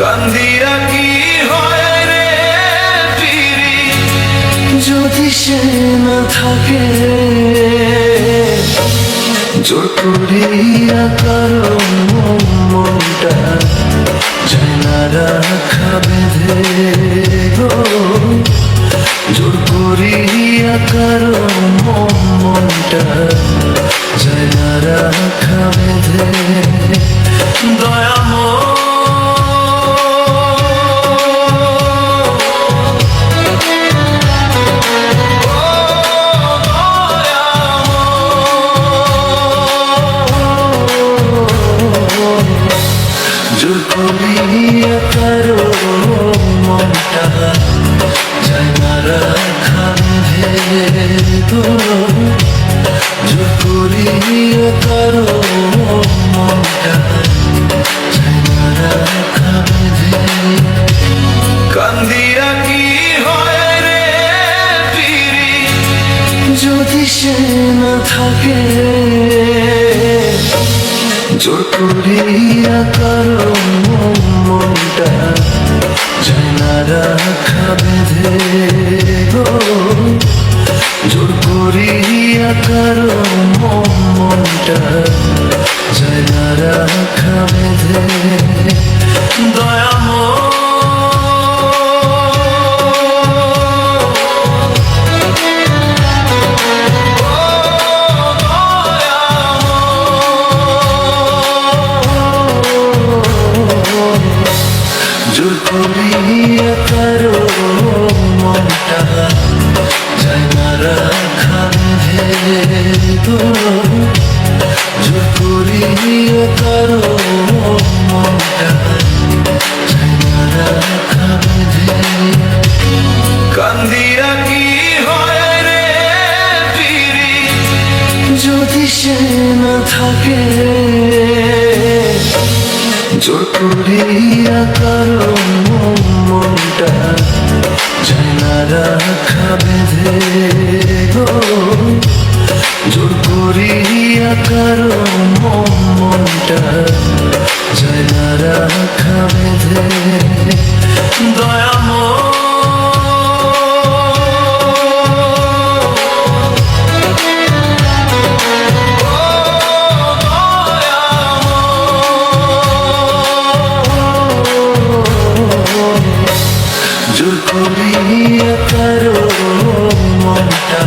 কান্দিয়া কি হয় রে পিরি? যদি সে না থাকে জোর করিয়া কারও মনটা যায় না রাখা বেঁধে জোর করিয়া কারও মনটা যায় না রাখা বেঁধে দয়াময় যদি না থাকে। জোর করিয়া কারও মনটা যায় না রাখা বেঁধে জোর করিয়া কারও মনটা যায় না রাখা বেঁধে। দয়াময় জোর করিয়া কারও মনটা যায় রাখা বেঁধে গো। জোর করিয়া কারও মনটা যায় রাখা বেঁধে করিয়া কারও মনটা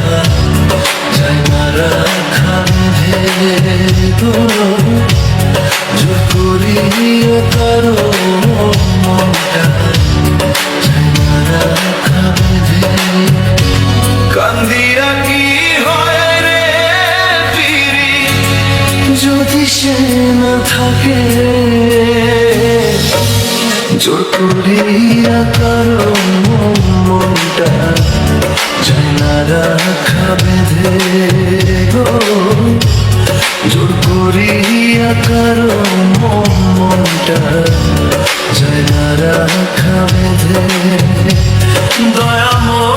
যায় না রাখা ভেবে গো জোর করিয়া কারও মনটা যায় না রাখা কান্দিয়া কি হয় থাকে করিয়া কারও মনটা যায় না রাখা বেঁধে গো। জোর করিয়া কারও মনটা যায় না রাখা বেঁধে দয়াময়